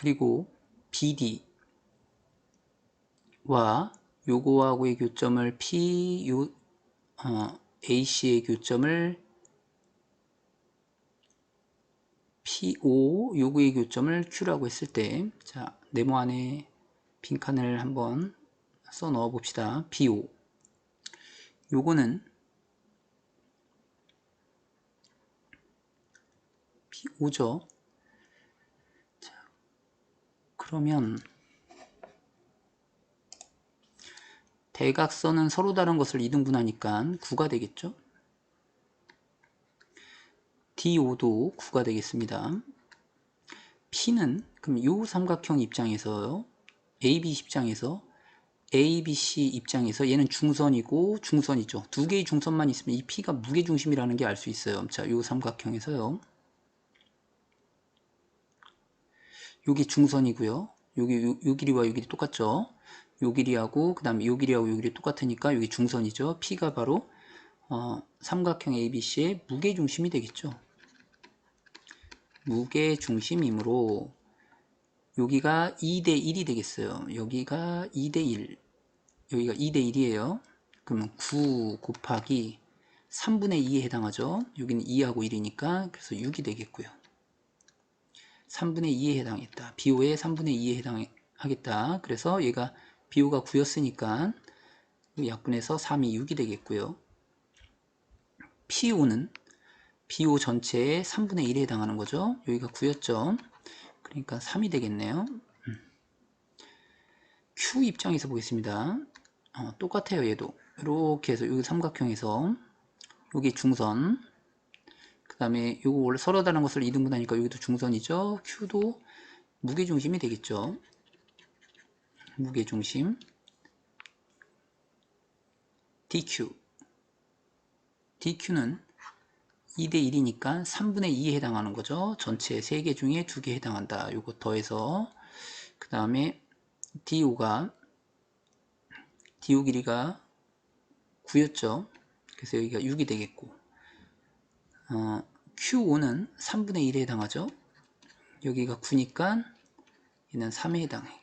그리고 BD 와 요거하고의 교점을 P 요, 어, AC의 교점을 P5 요거의 교점을 Q라고 했을 때 자, 네모 안에 빈칸을 한번 써 넣어 봅시다. P5 요거는 P5죠. 자, 그러면 대각선은 서로 다른 것을 이등분하니까 9가 되겠죠. D5도 9가 되겠습니다. P는 그럼 이 삼각형 입장에서요. ABC 입장에서 ABC 입장에서 얘는 중선이고 중선이죠. 두 개의 중선만 있으면 이 P가 무게중심이라는 게 알 수 있어요. 자, 이 삼각형에서요. 여기 중선이고요. 여기 요, 요 길이와 요 길이 똑같죠. 요 길이하고 그 다음에 요 길이하고 요 길이 똑같으니까 여기 중선이죠. P가 바로 어, 삼각형 ABC의 무게중심이 되겠죠. 무게중심이므로 여기가 2대1이 되겠어요. 여기가 2대1 여기가 2대1이에요. 그러면 9 곱하기 3분의 2에 해당하죠. 여기는 2하고 1이니까 그래서 6이 되겠고요. 3분의 2에 해당했다. 비호의 3분의 2에 해당하겠다. 그래서 얘가 비호가 9였으니까 약분해서 3이 6이 되겠고요. P5는 BO 전체의 3분의 1에 해당하는 거죠. 여기가 9였죠. 그러니까 3이 되겠네요. 음. Q 입장에서 보겠습니다. 어, 똑같아요, 얘도. 이렇게 해서 여기 삼각형에서 여기 중선 그 다음에 요거 원래 서로 다른 것을 이등분하니까 여기도 중선이죠. Q도 무게중심이 되겠죠. 무게중심 DQ DQ는 2대1이니까 3분의 2에 해당하는 거죠. 전체 3개 중에 2개 해당한다. 요거 더해서 그 다음에 DO가 DO 길이가 9였죠. 그래서 여기가 6이 되겠고 어, Q5는 3분의 1에 해당하죠. 여기가 9니까 얘는 3에 해당해.